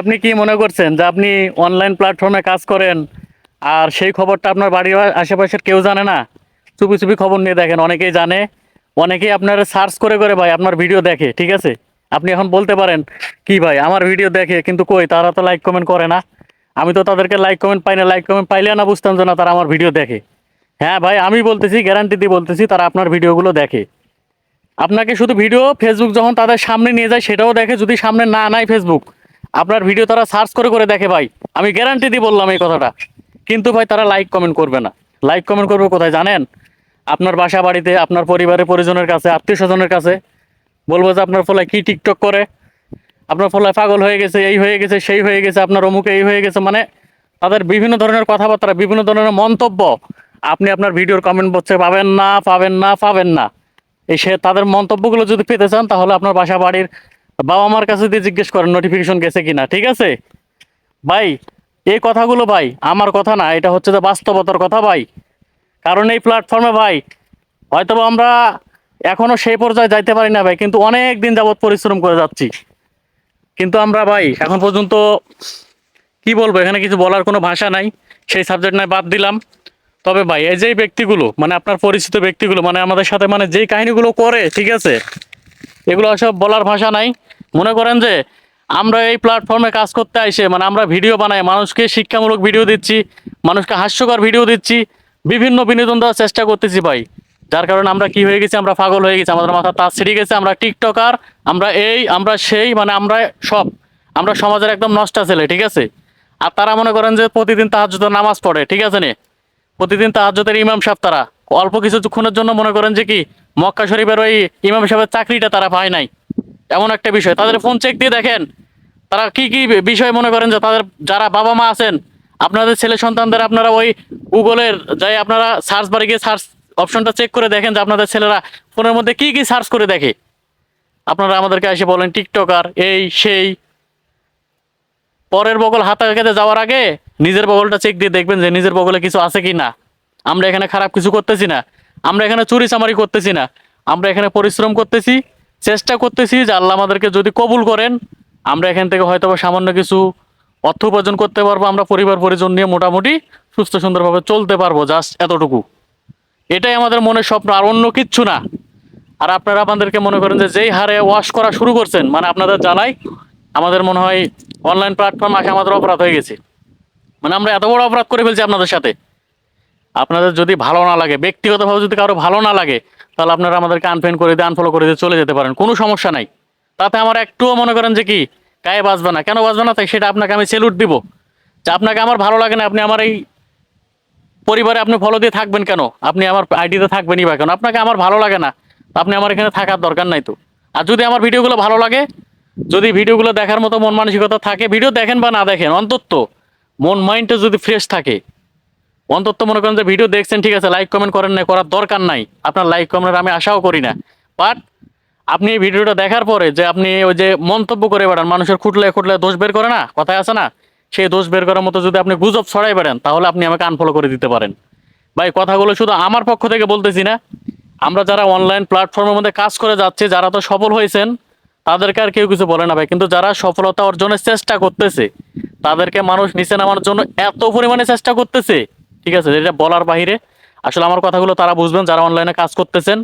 আপনি কি মনে করছেন যে আপনি অনলাইন প্ল্যাটফর্মে কাজ করেন আর সেই খবরটা আপনার বাড়ির আশেপাশের কেউ জানে না? চুপি চুপি খবর নিয়ে দেখেন, অনেকেই জানে, অনেকেই আপনার সার্চ করে করে ভাই আপনার ভিডিও দেখে, ঠিক আছে? আপনি এখন বলতে পারেন, কি ভাই, আমার ভিডিও দেখে, কিন্তু কই, তারা তো লাইক কমেন্ট করে না। আমি তো তাদেরকে লাইক কমেন্ট পাই না লাইক কমেন্ট পাইলে না বুঝতাম যে না, তারা আমার ভিডিও দেখে। হ্যাঁ ভাই, আমি বলতেছি গ্যারান্টি দিয়ে বলতেছি, তারা আপনার ভিডিওগুলো দেখে। আপনাকে শুধু ভিডিও ফেসবুক যখন তাদের সামনে নিয়ে যায়, সেটাও দেখে, যদি সামনে না নাই ফেসবুক আপনার ভিডিও তারা সার্চ করে করে দেখে ভাই। আমি গ্যারান্টি দিয়ে বললাম এই কথাটা। কিন্তু ভাই তারা লাইক কমেন্ট করবে না। লাইক কমেন্ট করবে কোথায় জানেন? আপনার বাসা বাড়িতে, আপনার পরিবারের পরিজনের কাছে, আত্মীয় স্বজনের কাছে। বলব যে আপনার ফলে কি টিকটক করে? আপনার ফলে পাগল হয়ে গেছে, এই হয়ে গেছে, সেই হয়ে গেছে, আপনার অমুকে এই হয়ে গেছে। মানে তাদের বিভিন্ন ধরনের কথাবার্তা, বিভিন্ন ধরনের মন্তব্য। আপনি আপনার ভিডিওর কমেন্ট বক্সে পাবেন না পাবেন না পাবেন না। এই সে তাদের মন্তব্যগুলো যদি পেতে চান, তাহলে আপনার বাসা বাড়ির বাবা মার কাছে দিয়ে জিজ্ঞেস করেন নোটিফিকেশন গেছে কিনা, ঠিক আছে? ভাই, এই কথাগুলো ভাই, আমার কথা না, এটা হচ্ছে যে বাস্তবতার কথা ভাই। কারণ এই প্ল্যাটফর্মে ভাই হয়তো আমরা এখনও সেই পর্যায়ে যাইতে পারি না ভাই, কিন্তু অনেক দিন যাবৎ পরিশ্রম করে যাচ্ছি। কিন্তু আমরা ভাই, এখন পর্যন্ত কি বলব, এখানে কিছু বলার কোনো ভাষা নাই, সেই সাবজেক্ট নয় বাদ দিলাম। তবে ভাই, এই যেই ব্যক্তিগুলো মানে আপনার পরিচিত ব্যক্তিগুলো মানে আমাদের সাথে মানে যেই কাহিনীগুলো করে, ঠিক আছে, এগুলো সব বলার ভাষা নাই। মনে করেন যে আমরা এই প্ল্যাটফর্মে কাজ করতে আইসে মানে আমরা ভিডিও বানাই, মানুষকে শিক্ষামূলক ভিডিও দিচ্ছি, মানুষকে হাস্যকর ভিডিও দিচ্ছি, বিভিন্ন বিনোদন দেওয়ার চেষ্টা করতেছি ভাই। যার কারণে আমরা কি হয়ে গেছি, আমরা পাগল হয়ে গেছি, আমাদের মাথা তার ছিঁড়ে গেছে, আমরা টিকটকার, আমরা এই, আমরা সেই মানে আমরা সব, আমরা সমাজের একদম নষ্টা ছেলে, ঠিক আছে? আর তারা মনে করেন যে প্রতিদিন তাহাজ্জুদের নামাজ পড়ে, ঠিক আছে নে? প্রতিদিন তাহাজ্জুদের ইমাম সাহেব তারা, অল্প কিছুক্ষণের জন্য মনে করেন যে কি, মক্কা শরীফের ওই ইমাম সাহেবের চাকরিটা তারা পায় নাই। এমন একটা বিষয়। তাদের ফোন চেক দিয়ে দেখেন, তারা কি কি বিষয় মনে করেন যে তাদের যারা বাবা মা আছেন, আপনাদের ছেলে সন্তানদের আপনারা ওই গুগলের যাই আপনারা সার্চ বারে গিয়ে সার্চ অপশনটা চেক করে দেখেন যে আপনাদের ছেলেরা ফোনের মধ্যে কি কি সার্চ করে দেখে। আপনারা আমাদেরকে এসে বলেন, টিকটকার, এই, সেই। পরের বগল হাতা খেতে যাওয়ার আগে নিজের বগলটা চেক দিয়ে দেখবেন যে নিজের বগলে কিছু আছে কি না। আমরা এখানে খারাপ কিছু করতেছি না। আমরা এখানে চুরি চামারি করতেছি না। আমরা এখানে পরিশ্রম করতেছি। চেষ্টা করতেছি যে আল্লাহ আমাদেরকে যদি কবুল করেন, আমরা এখান থেকে হয়তো বা সামান্য কিছু অর্থ উপার্জন করতে পারব, আমরা পরিবার, পরিজন নিয়ে মোটামুটি সুস্থ, সুন্দরভাবে চলতে পারব জাস্ট এতটুকু। এটাই আমাদের মনের স্বপ্ন, আর অন্য কিচ্ছু না। আর আপনারা আমাদেরকে মনে করেন যে যেই হারে ওয়াশ করা শুরু করছেন মানে আপনাদের জানাই, আমাদের মনে হয় অনলাইন প্ল্যাটফর্ম আসে আমাদের অপরাধ হয়ে গেছে। মানে আমরা এত বড় অপরাধ করে ফেলছি আপনাদের সাথে। আপনাদের যদি ভালো না লাগে, ব্যক্তিগতভাবে যদি কারও ভালো না লাগে, তাহলে আপনারা আমাদেরকে আনফ্রেন্ড করে দিয়ে আনফলো করে দিয়ে চলে যেতে পারেন। কোনো সমস্যা নাই। তাতে আমার একটুও মনে করেন যে কি, গায়ে বাঁচবে না। কেন বাঁচবে না? তাই সেটা আপনাকে আমি সেলুট দিব। যে আপনাকে আমার ভালো লাগে না, আপনি আমার এই পরিবারে আপনি ফলো দিয়ে থাকবেন কেন? আপনি আমার আইডিতে থাকবেনই বা কেন? আপনাকে আমার ভালো লাগে না। আপনি আমার এখানে থাকার দরকার নাই তো। আর যদি আমার ভিডিওগুলো ভালো লাগে, যদি ভিডিওগুলো দেখার মতো মন মানসিকতা থাকে, ভিডিও দেখেন বা না দেখেন, অন্তত মন মাইন্ডটা যদি ফ্রেশ থাকে অন্তত মনে করেন যে ভিডিও দেখছেন, ঠিক আছে লাইক কমেন্ট করেন না করার দরকার নাই। আপনার লাইক কমেন্ট আমি আশাও করি না। বাট আপনি এই ভিডিওটা দেখার পরে যে আপনি ওই যে মন্তব্য করে বেড়ান, মানুষের খুঁটলে খুঁটলে দোষ বের করে না? কথায় আছে না? সেই দোষ বের করার মতো যদি আপনি গুজব ছড়াই বেড়ান, তাহলে আপনি আমাকে আনফলো করে দিতে পারেন। ভাই, কথাগুলো শুধু আমার পক্ষ থেকে বলতেছি না। আমরা যারা অনলাইন প্ল্যাটফর্মের মধ্যে কাজ করে যাচ্ছে, যারা তো সফল হয়েছেন, তাদেরকে আর কেউ কিছু বলে না ভাই। কিন্তু যারা সফলতা অর্জনের চেষ্টা করতেছে, তাদেরকে মানুষ নিচে নামার জন্য এত পরিমাণে চেষ্টা করতেছে ঠিক আছে এটা বলার বাহিরে, আসলে আমার কথাগুলো তারা বুঝবেন, যারা অনলাইনে কাজ করতেছেন,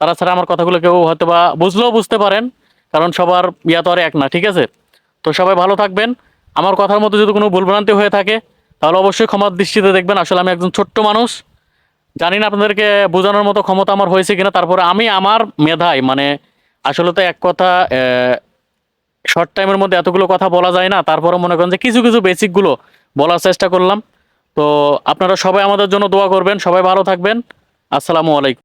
তারা ছাড়া আমার কথাগুলো কেউ হয়তো বা বুঝলেও বুঝতে পারেন, কারণ সবার ইয়া তো আর এক না, ঠিক আছে? তো সবাই ভালো থাকবেন। আমার কথার মতো যদি কোনো ভুলভ্রান্তি হয়ে থাকে, তাহলে অবশ্যই ক্ষমার দৃষ্টিতে দেখবেন, আসলে আমি একজন ছোট্ট মানুষ। জানি না আপনাদেরকে বোঝানোর মতো ক্ষমতা আমার হয়েছে কিনা, তারপরে আমি আমার মেধায় মানে আসলে তো এক কথা শর্ট টাইমের মধ্যে এতগুলো কথা বলা যায় না তারপরে মনে করেন যে কিছু কিছু বেসিকগুলো বলার চেষ্টা করলাম। তো আপনারা সবাই আমাদের জন্য দোয়া করবেন সবাই ভালো থাকবেন। আসসালামু আলাইকুম।